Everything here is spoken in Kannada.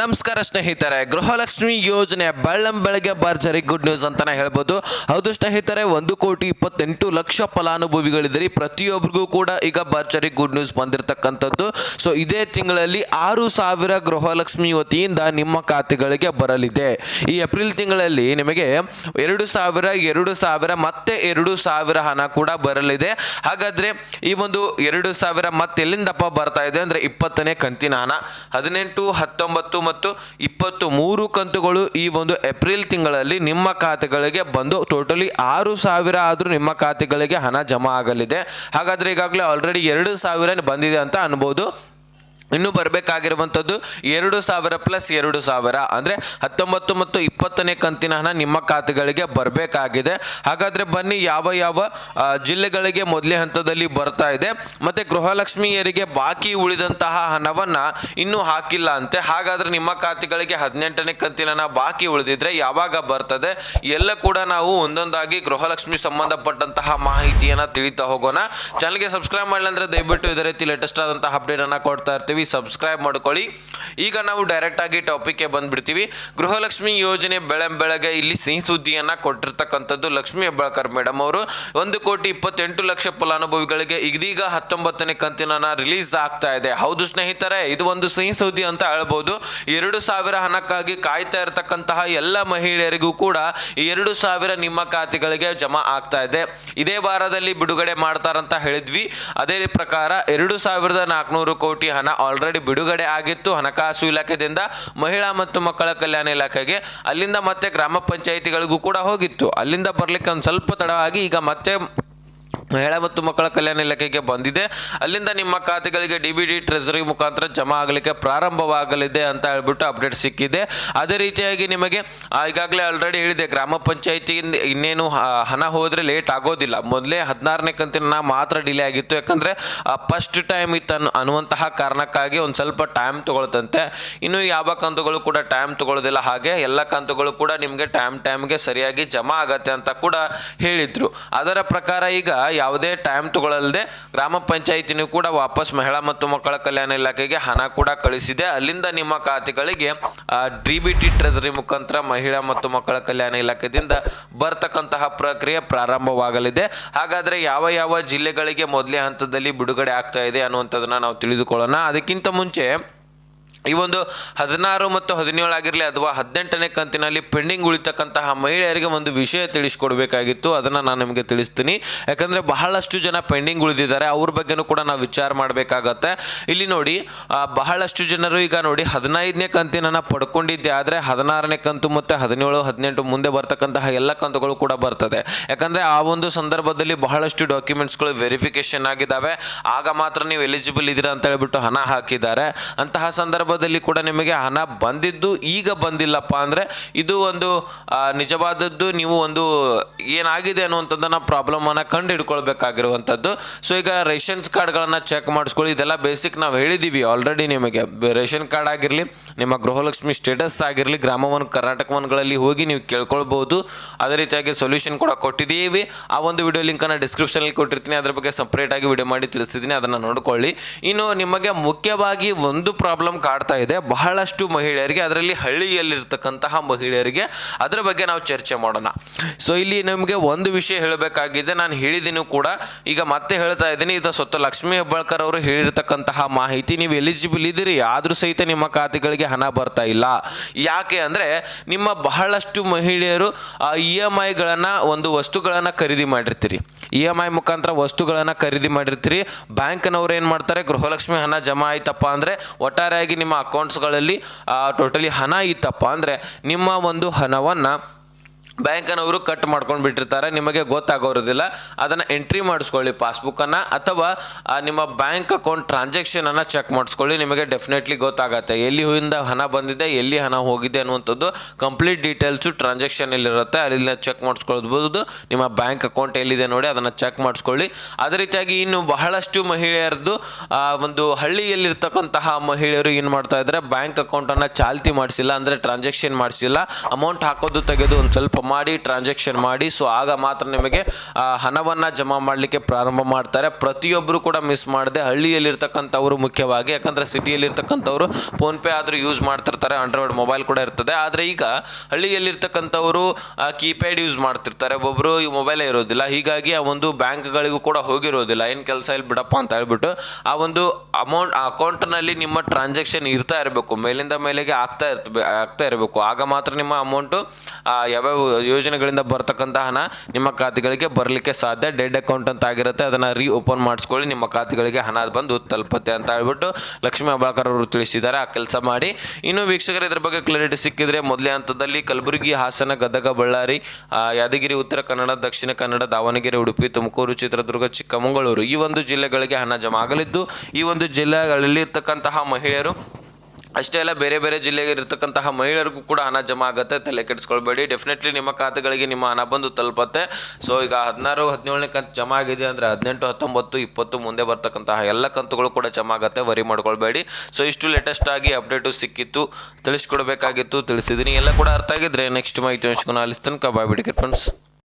ನಮಸ್ಕಾರ ಸ್ನೇಹಿತರೆ, ಗೃಹಲಕ್ಷ್ಮಿ ಯೋಜನೆ ಬಳ್ಳಂ ಬೆಳಗ್ಗೆ ಭರ್ಜರಿ ಗುಡ್ ನ್ಯೂಸ್ ಅಂತಾನೆ ಹೇಳ್ಬೋದು. ಹೌದು ಸ್ನೇಹಿತರೆ, ಒಂದು ಕೋಟಿ ಇಪ್ಪತ್ತೆಂಟು ಲಕ್ಷ ಫಲಾನುಭವಿಗಳಿದ್ರಿ. ಪ್ರತಿಯೊಬ್ಬರಿಗೂ ಕೂಡ ಈಗ ಭರ್ಜರಿ ಗುಡ್ ನ್ಯೂಸ್ ಬಂದಿರತಕ್ಕಂಥದ್ದು. ಸೊ ಇದೇ ತಿಂಗಳಲ್ಲಿ ಆರು ಸಾವಿರ ಗೃಹಲಕ್ಷ್ಮಿ ವತಿಯಿಂದ ನಿಮ್ಮ ಖಾತೆಗಳಿಗೆ ಬರಲಿದೆ. ಈ ಏಪ್ರಿಲ್ ತಿಂಗಳಲ್ಲಿ ನಿಮಗೆ ಎರಡು ಸಾವಿರ ಎರಡು ಸಾವಿರ, ಮತ್ತೆ ಎರಡು ಸಾವಿರ ಹಣ ಕೂಡ ಬರಲಿದೆ. ಹಾಗಾದ್ರೆ ಈ ಒಂದು ಎರಡು ಸಾವಿರ ಮತ್ತೆ ಎಲ್ಲಿಂದಪ್ಪ ಬರ್ತಾ ಇದೆ ಅಂದ್ರೆ ಇಪ್ಪತ್ತನೇ ಕಂತಿನ ಹಣ. ಹದಿನೆಂಟು, ಹತ್ತೊಂಬತ್ತು ಮತ್ತು ಇಪ್ಪತ್ತು ಮೂರು ಕಂತುಗಳು ಈ ಒಂದು ಏಪ್ರಿಲ್ ತಿಂಗಳಲ್ಲಿ ನಿಮ್ಮ ಖಾತೆಗಳಿಗೆ ಬಂದು ಟೋಟಲಿ ಆರು ಸಾವಿರ ಆದರೂ ನಿಮ್ಮ ಖಾತೆಗಳಿಗೆ ಹಣ ಜಮಾ ಆಗಲಿದೆ. ಹಾಗಾದರೆ ಈಗಾಗಲೇ ಆಲ್ರೆಡಿ ಎರಡು ಸಾವಿರ ಬಂದಿದೆ ಅಂತ ಅನ್ಬೋದು. ಇನ್ನು ಬರಬೇಕಾಗಿರುವಂಥದ್ದು ಎರಡು ಸಾವಿರ ಪ್ಲಸ್ ಎರಡು ಸಾವಿರ. ಅಂದರೆ ಹತ್ತೊಂಬತ್ತು ಮತ್ತು ಇಪ್ಪತ್ತನೇ ಕಂತಿನ ಹಣ ನಿಮ್ಮ ಖಾತೆಗಳಿಗೆ ಬರಬೇಕಾಗಿದೆ. ಹಾಗಾದರೆ ಬನ್ನಿ ಯಾವ ಯಾವ ಜಿಲ್ಲೆಗಳಿಗೆ ಮೊದಲೇ ಹಂತದಲ್ಲಿ ಬರ್ತಾ ಇದೆ. ಮತ್ತು ಗೃಹಲಕ್ಷ್ಮಿಯರಿಗೆ ಬಾಕಿ ಉಳಿದಂತಹ ಹಣವನ್ನು ಇನ್ನೂ ಹಾಕಿಲ್ಲ ಅಂತೆ. ಹಾಗಾದರೆ ನಿಮ್ಮ ಖಾತೆಗಳಿಗೆ ಹದಿನೆಂಟನೇ ಕಂತಿನ ಹಣ ಬಾಕಿ ಉಳಿದಿದ್ರೆ ಯಾವಾಗ ಬರ್ತದೆ? ಎಲ್ಲ ಕೂಡ ನಾವು ಒಂದೊಂದಾಗಿ ಗೃಹಲಕ್ಷ್ಮಿ ಸಂಬಂಧಪಟ್ಟಂತಹ ಮಾಹಿತಿಯನ್ನು ತಿಳಿತಾ ಹೋಗೋಣ. ಚಾನಲ್ಗೆ ಸಬ್ಸ್ಕ್ರೈಬ್ ಮಾಡಲಿಲ್ಲ ಅಂದರೆ ದಯವಿಟ್ಟು ಇದೇ ರೀತಿ ಲೇಟೆಸ್ಟ್ ಆದಂತಹ ಅಪ್ಡೇಟನ್ನು ಕೊಡ್ತಾ ಇರ್ತೀವಿ. ಸಬ್ಸ್ಕ್ರೈಬ್ ಮಾಡ್ಕೊಳ್ಳಿ. ಈಗ ನಾವು ಡೈರೆಕ್ಟ್ ಆಗಿ ಟಾಪಿಕ್ಗೆ ಬಂದ್ಬಿಡ್ತೀವಿ. ಗೃಹಲಕ್ಷ್ಮಿ ಯೋಜನೆ ಬೆಳೆ ಬೆಳಗ್ಗೆ ಇಲ್ಲಿ ಸಿಹಿ ಸುದ್ದಿಯನ್ನ ಕೊಟ್ಟಿರ್ತಕ್ಕಂಥದ್ದು ಲಕ್ಷ್ಮಿ ಹೆಬ್ಬಾಳ್ಕರ್ ಮೇಡಮ್ ಅವರು. ಒಂದು ಕೋಟಿ ಇಪ್ಪತ್ತೆಂಟು ಲಕ್ಷ ಫಲಾನುಭವಿಗಳಿಗೆ ಇದೀಗ ಹತ್ತೊಂಬತ್ತನೇ ಕಂತಿನ ರಿಲೀಸ್ ಆಗ್ತಾ ಇದೆ. ಹೌದು ಸ್ನೇಹಿತರೆ, ಇದು ಒಂದು ಸಿಹಿ ಸುದ್ದಿ ಅಂತ ಹೇಳ್ಬೋದು. ಎರಡು ಸಾವಿರ ಹಣಕ್ಕಾಗಿ ಕಾಯ್ತಾ ಇರತಕ್ಕಂತಹ ಎಲ್ಲ ಮಹಿಳೆಯರಿಗೂ ಕೂಡ ಎರಡು ಸಾವಿರ ನಿಮ್ಮ ಖಾತೆಗಳಿಗೆ ಜಮಾ ಆಗ್ತಾ ಇದೆ. ಇದೇ ವಾರದಲ್ಲಿ ಬಿಡುಗಡೆ ಮಾಡ್ತಾರಂತ ಹೇಳಿದ್ವಿ. ಅದೇ ಪ್ರಕಾರ ಎರಡು ಸಾವಿರದ ನಾಲ್ಕುನೂರು ಕೋಟಿ ಹಣ ಆಲ್ರೆಡಿ ಬಿಡುಗಡೆ ಆಗಿತ್ತು ಹಣಕಾಸು ಇಲಾಖೆಯಿಂದ ಮಹಿಳಾ ಮತ್ತು ಮಕ್ಕಳ ಕಲ್ಯಾಣ ಇಲಾಖೆಗೆ. ಅಲ್ಲಿಂದ ಮತ್ತೆ ಗ್ರಾಮ ಪಂಚಾಯಿತಿಗಳಿಗೂ ಕೂಡ ಹೋಗಿತ್ತು. ಅಲ್ಲಿಂದ ಬರಲಿಕ್ಕೆ ಒಂದು ಸ್ವಲ್ಪ ತಡವಾಗಿ ಈಗ ಮತ್ತೆ ಮಹಿಳಾ ಮತ್ತು ಮಕ್ಕಳ ಕಲ್ಯಾಣ ಇಲಾಖೆಗೆ ಬಂದಿದೆ. ಅಲ್ಲಿಂದ ನಿಮ್ಮ ಖಾತೆಗಳಿಗೆ ಡಿ ಬಿ ಡಿ ಟ್ರೆಸರಿ ಮುಖಾಂತರ ಜಮಾ ಆಗಲಿಕ್ಕೆ ಪ್ರಾರಂಭವಾಗಲಿದೆ ಅಂತ ಹೇಳ್ಬಿಟ್ಟು ಅಪ್ಡೇಟ್ ಸಿಕ್ಕಿದೆ. ಅದೇ ರೀತಿಯಾಗಿ ನಿಮಗೆ ಈಗಾಗಲೇ ಆಲ್ರೆಡಿ ಹೇಳಿದೆ, ಗ್ರಾಮ ಪಂಚಾಯಿತಿಯಿಂದ ಇನ್ನೇನು ಹಣ ಹೋದರೆ ಲೇಟ್ ಆಗೋದಿಲ್ಲ. ಮೊದಲೇ ಹದಿನಾರನೇ ಕಂತಿನ ಮಾತ್ರ ಡಿಲೇ ಆಗಿತ್ತು. ಯಾಕಂದರೆ ಫಸ್ಟ್ ಟೈಮ್ ಇತ್ತು ಅನ್ನು ಅನ್ನುವಂತಹ ಕಾರಣಕ್ಕಾಗಿ ಒಂದು ಸ್ವಲ್ಪ ಟೈಮ್ ತೊಗೊಳ್ತಂತೆ. ಇನ್ನು ಯಾವ ಕಂತುಗಳು ಕೂಡ ಟೈಮ್ ತಗೊಳ್ಳೋದಿಲ್ಲ. ಹಾಗೆ ಎಲ್ಲ ಕಂತುಗಳು ಕೂಡ ನಿಮಗೆ ಟೈಮ್ ಟೈಮ್ಗೆ ಸರಿಯಾಗಿ ಜಮಾ ಆಗತ್ತೆ ಅಂತ ಕೂಡ ಹೇಳಿದರು. ಅದರ ಪ್ರಕಾರ ಈಗ ಯಾವುದೇ ಟೈಮ್ ತಗೊಳ್ಳಲ್ಲದೆ ಗ್ರಾಮ ಪಂಚಾಯಿತಿನೂ ಕೂಡ ವಾಪಸ್ ಮಹಿಳಾ ಮತ್ತು ಮಕ್ಕಳ ಕಲ್ಯಾಣ ಇಲಾಖೆಗೆ ಹಣ ಕೂಡ ಕಳಿಸಿದೆ. ಅಲ್ಲಿಂದ ನಿಮ್ಮ ಖಾತೆಗಳಿಗೆ ಡಿ ಬಿ ಟಿ ಟ್ರೆಸರಿ ಮುಖಾಂತರ ಮಹಿಳಾ ಮತ್ತು ಮಕ್ಕಳ ಕಲ್ಯಾಣ ಇಲಾಖೆಯಿಂದ ಬರ್ತಕ್ಕಂತಹ ಪ್ರಕ್ರಿಯೆ ಪ್ರಾರಂಭವಾಗಲಿದೆ. ಹಾಗಾದರೆ ಯಾವ ಯಾವ ಜಿಲ್ಲೆಗಳಿಗೆ ಮೊದಲೇ ಹಂತದಲ್ಲಿ ಬಿಡುಗಡೆ ಆಗ್ತಾ ಇದೆ ಅನ್ನುವಂಥದ್ದನ್ನು ನಾವು ತಿಳಿದುಕೊಳ್ಳೋಣ. ಅದಕ್ಕಿಂತ ಮುಂಚೆ ಈ ಒಂದು ಹದಿನಾರು ಮತ್ತು ಹದಿನೇಳು ಆಗಿರಲಿ ಅಥವಾ ಹದಿನೆಂಟನೇ ಕಂತಿನಲ್ಲಿ ಪೆಂಡಿಂಗ್ ಉಳಿತಕ್ಕಂತಹ ಮಹಿಳೆಯರಿಗೆ ಒಂದು ವಿಷಯ ತಿಳಿಸ್ಕೊಡ್ಬೇಕಾಗಿತ್ತು. ಅದನ್ನು ನಾನು ನಿಮಗೆ ತಿಳಿಸ್ತೀನಿ. ಯಾಕಂದರೆ ಬಹಳಷ್ಟು ಜನ ಪೆಂಡಿಂಗ್ ಉಳಿದಿದ್ದಾರೆ. ಅವ್ರ ಬಗ್ಗೆನೂ ಕೂಡ ನಾವು ವಿಚಾರ ಮಾಡಬೇಕಾಗತ್ತೆ. ಇಲ್ಲಿ ನೋಡಿ ಬಹಳಷ್ಟು ಜನರು ಈಗ ನೋಡಿ ಹದಿನೈದನೇ ಕಂತಿನ ಪಡ್ಕೊಂಡಿದ್ದೆ. ಆದರೆ ಹದಿನಾರನೇ ಕಂತು ಮತ್ತು ಹದಿನೇಳು, ಹದಿನೆಂಟು ಮುಂದೆ ಬರ್ತಕ್ಕಂತಹ ಎಲ್ಲ ಕಂತುಗಳು ಕೂಡ ಬರ್ತದೆ. ಯಾಕಂದರೆ ಆ ಒಂದು ಸಂದರ್ಭದಲ್ಲಿ ಬಹಳಷ್ಟು ಡಾಕ್ಯುಮೆಂಟ್ಸ್ಗಳು ವೆರಿಫಿಕೇಶನ್ ಆಗಿದ್ದಾವೆ. ಆಗ ಮಾತ್ರ ನೀವು ಎಲಿಜಿಬಲ್ ಇದ್ದೀರಾ ಅಂತ ಹೇಳ್ಬಿಟ್ಟು ಹಣ ಹಾಕಿದ್ದಾರೆ. ಅಂತಹ ಸಂದರ್ಭದಲ್ಲಿ ಕೂಡ ನಿಮಗೆ ಹಣ ಬಂದಿದ್ದು ಈಗ ಬಂದಿಲ್ಲಪ್ಪ ಅಂದರೆ ಇದು ಒಂದು ನಿಜವಾದದ್ದು, ನೀವು ಒಂದು ಏನಾಗಿದೆ ಅನ್ನುವಂಥದ್ದನ್ನು ಪ್ರಾಬ್ಲಮನ್ನು ಕಂಡು ಹಿಡ್ಕೊಳ್ಬೇಕಾಗಿರುವಂಥದ್ದು ಸೊ ಈಗ ರೇಷನ್ಸ್ ಕಾರ್ಡ್ಗಳನ್ನು ಚೆಕ್ ಮಾಡಿಸ್ಕೊಳ್ಳಿ. ಇದೆಲ್ಲ ಬೇಸಿಕ್ ನಾವು ಹೇಳಿದ್ದೀವಿ ಆಲ್ರೆಡಿ ನಿಮಗೆ. ರೇಷನ್ ಕಾರ್ಡ್ ಆಗಿರಲಿ, ನಿಮ್ಮ ಗೃಹಲಕ್ಷ್ಮಿ ಸ್ಟೇಟಸ್ ಆಗಿರಲಿ, ಗ್ರಾಮವನ್, ಕರ್ನಾಟಕ ವನ್ಗಳಲ್ಲಿ ಹೋಗಿ ನೀವು ಕೇಳ್ಕೊಳ್ಬೋದು. ಅದೇ ರೀತಿಯಾಗಿ ಸೊಲ್ಯೂಷನ್ ಕೂಡ ಕೊಟ್ಟಿದ್ದೀವಿ. ಆ ಒಂದು ವಿಡಿಯೋ ಲಿಂಕನ್ನು ಡಿಸ್ಕ್ರಿಪ್ಷನಲ್ಲಿ ಕೊಟ್ಟಿರ್ತೀನಿ. ಅದ್ರ ಬಗ್ಗೆ ಸಪ್ರೇಟಾಗಿ ವಿಡಿಯೋ ಮಾಡಿ ತಿಳಿಸಿದ್ದೀನಿ. ಅದನ್ನು ನೋಡ್ಕೊಳ್ಳಿ. ಇನ್ನು ನಿಮಗೆ ಮುಖ್ಯವಾಗಿ ಒಂದು ಪ್ರಾಬ್ಲಮ್ ಕಾಡ್ತಾ ಇದೆ. ಬಹಳಷ್ಟು ಮಹಿಳೆಯರಿಗೆ ಅದರಲ್ಲಿ ಹಳ್ಳಿಯಲ್ಲಿರ್ತಕ್ಕಂತಹ ಮಹಿಳೆಯರಿಗೆ ಅದರ ಬಗ್ಗೆ ನಾವು ಚರ್ಚೆ ಮಾಡೋಣ. ಸೊ ಇಲ್ಲಿ ನಿಮಗೆ ಒಂದು ವಿಷಯ ಹೇಳಬೇಕಾಗಿದೆ. ನಾನು ಹೇಳಿದ್ದೀನಿ ಕೂಡ. ಈಗ ಮತ್ತೆ ಹೇಳ್ತಾ ಇದ್ದೀನಿ. ಇದು ಸ್ವತಃ ಲಕ್ಷ್ಮೀ ಹೆಬ್ಬಾಳ್ಕರ್ ಅವರು ಹೇಳಿರ್ತಕ್ಕಂತಹ ಮಾಹಿತಿ. ನೀವು ಎಲಿಜಿಬಲ್ ಇದ್ದೀರಿ. ಆದರೂ ಸಹಿತ ನಿಮ್ಮ ಖಾತೆಗಳಿಗೆ ಹಣ ಬರ್ತಾ ಇಲ್ಲ. ಯಾಕೆ ಅಂದರೆ ನಿಮ್ಮ ಬಹಳಷ್ಟು ಮಹಿಳೆಯರು ಇ ಎಂ ಐಗಳನ್ನು ಒಂದು ವಸ್ತುಗಳನ್ನು ಖರೀದಿ ಮಾಡಿರ್ತೀರಿ. ಇ ಎಂ ಐ ಮುಖಾಂತರ ವಸ್ತುಗಳನ್ನು ಖರೀದಿ ಮಾಡಿರ್ತೀರಿ. ಬ್ಯಾಂಕ್ನವ್ರು ಏನು ಮಾಡ್ತಾರೆ, ಗೃಹಲಕ್ಷ್ಮಿ ಹಣ ಜಮಾ ಆಯ್ತಪ್ಪ ಅಂದರೆ ಒಟ್ಟಾರೆಯಾಗಿ ನಿಮ್ಮ ಅಕೌಂಟ್ಸ್ಗಳಲ್ಲಿ ಟೋಟಲಿ ಹಣ ಇತ್ತಪ್ಪ ಅಂದರೆ ನಿಮ್ಮ ಒಂದು ಹಣವನ್ನು ಬ್ಯಾಂಕನವರು ಕಟ್ ಮಾಡ್ಕೊಂಡು ಬಿಟ್ಟಿರ್ತಾರೆ. ನಿಮಗೆ ಗೊತ್ತಾಗೋರೋದಿಲ್ಲ. ಅದನ್ನು ಎಂಟ್ರಿ ಮಾಡಿಸ್ಕೊಳ್ಳಿ ಪಾಸ್ಬುಕ್ಕನ್ನು ಅಥವಾ ನಿಮ್ಮ ಬ್ಯಾಂಕ್ ಅಕೌಂಟ್ ಟ್ರಾನ್ಸಾಕ್ಷನನ್ನು ಚೆಕ್ ಮಾಡಿಸ್ಕೊಳ್ಳಿ. ನಿಮಗೆ ಡೆಫಿನೆಟ್ಲಿ ಗೊತ್ತಾಗತ್ತೆ. ಎಲ್ಲಿ ಹೂವಿಂದ ಹಣ ಬಂದಿದೆ, ಎಲ್ಲಿ ಹಣ ಹೋಗಿದೆ ಅನ್ನುವಂಥದ್ದು ಕಂಪ್ಲೀಟ್ ಡೀಟೇಲ್ಸು ಟ್ರಾನ್ಸಾಕ್ಷನಲ್ಲಿರುತ್ತೆ ಅಲ್ಲಿನ ಚೆಕ್ ಮಾಡಿಸ್ಕೊಳ್ಬೋದು ನಿಮ್ಮ ಬ್ಯಾಂಕ್ ಅಕೌಂಟ್ ಎಲ್ಲಿದೆ ನೋಡಿ, ಅದನ್ನು ಚೆಕ್ ಮಾಡಿಸ್ಕೊಳ್ಳಿ. ಅದೇ ರೀತಿಯಾಗಿ ಇನ್ನು ಬಹಳಷ್ಟು ಮಹಿಳೆಯರದು ಒಂದು ಹಳ್ಳಿಯಲ್ಲಿರ್ತಕ್ಕಂತಹ ಮಹಿಳೆಯರು ಏನು ಮಾಡ್ತಾ ಇದ್ದಾರೆ, ಬ್ಯಾಂಕ್ ಅಕೌಂಟನ್ನು ಚಾಲ್ತಿ ಮಾಡಿಸಿಲ್ಲ, ಅಂದರೆ ಟ್ರಾನ್ಸಾಕ್ಷನ್ ಮಾಡಿಸಿಲ್ಲ. ಅಮೌಂಟ್ ಹಾಕೋದು ತೆಗೆದು ಒಂದು ಸ್ವಲ್ಪ ಮಾಡಿ ಟ್ರಾನ್ಸಾಕ್ಷನ್ ಮಾಡಿ ಸೊ ಆಗ ಮಾತ್ರ ನಿಮಗೆ ಹಣವನ್ನು ಜಮಾ ಮಾಡಲಿಕ್ಕೆ ಪ್ರಾರಂಭ ಮಾಡ್ತಾರೆ. ಪ್ರತಿಯೊಬ್ಬರು ಕೂಡ ಮಿಸ್ ಮಾಡದೆ ಹಳ್ಳಿಯಲ್ಲಿರ್ತಕ್ಕಂಥವ್ರು ಮುಖ್ಯವಾಗಿ, ಯಾಕಂದರೆ ಸಿಟಿಯಲ್ಲಿರ್ತಕ್ಕಂಥವ್ರು ಫೋನ್ಪೇ ಆದರೂ ಯೂಸ್ ಮಾಡ್ತಿರ್ತಾರೆ ಆಂಡ್ರಾಯ್ಡ್ ಮೊಬೈಲ್ ಕೂಡ ಇರ್ತದೆ. ಆದರೆ ಈಗ ಹಳ್ಳಿಯಲ್ಲಿರ್ತಕ್ಕಂಥವರು ಕೀಪ್ಯಾಡ್ ಯೂಸ್ ಮಾಡ್ತಿರ್ತಾರೆ. ಒಬ್ಬೊಬ್ಬರು ಈ ಮೊಬೈಲೇ ಇರೋದಿಲ್ಲ. ಹೀಗಾಗಿ ಆ ಒಂದು ಬ್ಯಾಂಕ್ಗಳಿಗೂ ಕೂಡ ಹೋಗಿರೋದಿಲ್ಲ. ಏನು ಕೆಲಸ ಇಲ್ಲಿ ಬಿಡಪ್ಪ ಅಂತ ಹೇಳ್ಬಿಟ್ಟು ಆ ಒಂದು ಅಮೌಂಟ್ ಅಕೌಂಟ್ನಲ್ಲಿ ನಿಮ್ಮ ಟ್ರಾನ್ಸಾಕ್ಷನ್ ಇರ್ತಾ ಇರಬೇಕು. ಮೇಲಿಂದ ಮೇಲೆಗೆ ಆಗ್ತಾ ಇರ್ತ, ಆಗ್ತಾ ಇರಬೇಕು. ಆಗ ಮಾತ್ರ ನಿಮ್ಮ ಅಮೌಂಟು ಯಾವ್ಯಾವ ಯೋಜನೆಗಳಿಂದ ಬರ್ತಕ್ಕಂಥ ಹಣ ನಿಮ್ಮ ಖಾತೆಗಳಿಗೆ ಬರಲಿಕ್ಕೆ ಸಾಧ್ಯ? ಡೆಡ್ ಅಕೌಂಟ್ ಅಂತ ಆಗಿರುತ್ತೆ. ಅದನ್ನು ರೀ ಓಪನ್ ಮಾಡಿಸ್ಕೊಳ್ಳಿ. ನಿಮ್ಮ ಖಾತೆಗಳಿಗೆ ಹಣ ಬಂದು ತಲುಪುತ್ತೆ ಅಂತ ಹೇಳ್ಬಿಟ್ಟು ಲಕ್ಷ್ಮೀ ಅಬಾಳ್ಕರ್ ಅವರು ತಿಳಿಸಿದ್ದಾರೆ. ಆ ಕೆಲಸ ಮಾಡಿ. ಇನ್ನು ವೀಕ್ಷಕರು, ಇದ್ರ ಬಗ್ಗೆ ಕ್ಲಾರಿಟಿ ಸಿಕ್ಕಿದ್ರೆ ಮೊದಲೇ ಹಂತದಲ್ಲಿ ಕಲಬುರಗಿ, ಹಾಸನ, ಗದಗ, ಬಳ್ಳಾರಿ ಯಾದಗಿರಿ, ಉತ್ತರ ಕನ್ನಡ, ದಕ್ಷಿಣ ಕನ್ನಡ, ದಾವಣಗೆರೆ, ಉಡುಪಿ, ತುಮಕೂರು, ಚಿತ್ರದುರ್ಗ, ಚಿಕ್ಕಮಗಳೂರು ಈ ಒಂದು ಜಿಲ್ಲೆಗಳಿಗೆ ಹಣ ಜಮಾ ಆಗಲಿದ್ದು ಈ ಒಂದು ಜಿಲ್ಲೆಗಳಲ್ಲಿ ಇರ್ತಕ್ಕಂತಹ ಮಹಿಳೆಯರು ಅಷ್ಟೇ ಅಲ್ಲ, ಬೇರೆ ಬೇರೆ ಜಿಲ್ಲೆಗೆ ಇರತಕ್ಕಂತಹ ಮಹಿಳೆಯರಿಗೂ ಕೂಡ ಹಣ ಜಮಾ ಆಗುತ್ತೆ, ತಲೆ ಕೆಡಿಸ್ಕೊಳ್ಬೇಡಿ. ಡೆಫಿನೆಟ್ಲಿ ನಿಮ್ಮ ಖಾತೆಗಳಿಗೆ ನಿಮ್ಮ ಹಣ ಬಂದು ತಲುಪತ್ತೆ. ಸೊ ಈಗ ಹದಿನಾರು, ಹದಿನೇಳನೇ ಕಂತು ಜಮಾ ಆಗಿದೆ ಅಂದರೆ ಹದಿನೆಂಟು, ಹತ್ತೊಂಬತ್ತು, ಇಪ್ಪತ್ತು ಮುಂದೆ ಬರ್ತಕ್ಕಂತಹ ಎಲ್ಲ ಕಂತುಗಳು ಕೂಡ ಜಮಾ ಆಗುತ್ತೆ. ವರಿ ಮಾಡ್ಕೊಳ್ಬೇಡಿ. ಸೊ ಇಷ್ಟು ಲೇಟೆಸ್ಟ್ ಆಗಿ ಅಪ್ಡೇಟು ಸಿಕ್ಕಿತ್ತು. ತಿಳಿಸ್ಕೊಡ್ಬೇಕಾಗಿತ್ತು ತಿಳಿಸಿದ್ದೀನಿ ಎಲ್ಲ ಕೂಡ ಅರ್ಥ ಆಗಿದ್ರೆ ನೆಕ್ಸ್ಟ್ ಮಾಹಿತಿ ಹಂಚ್ಕೊಂಡು ಅಲ್ಲಿ ತನಕ ಬಾಯ್ ಫ್ರೆಂಡ್ಸ್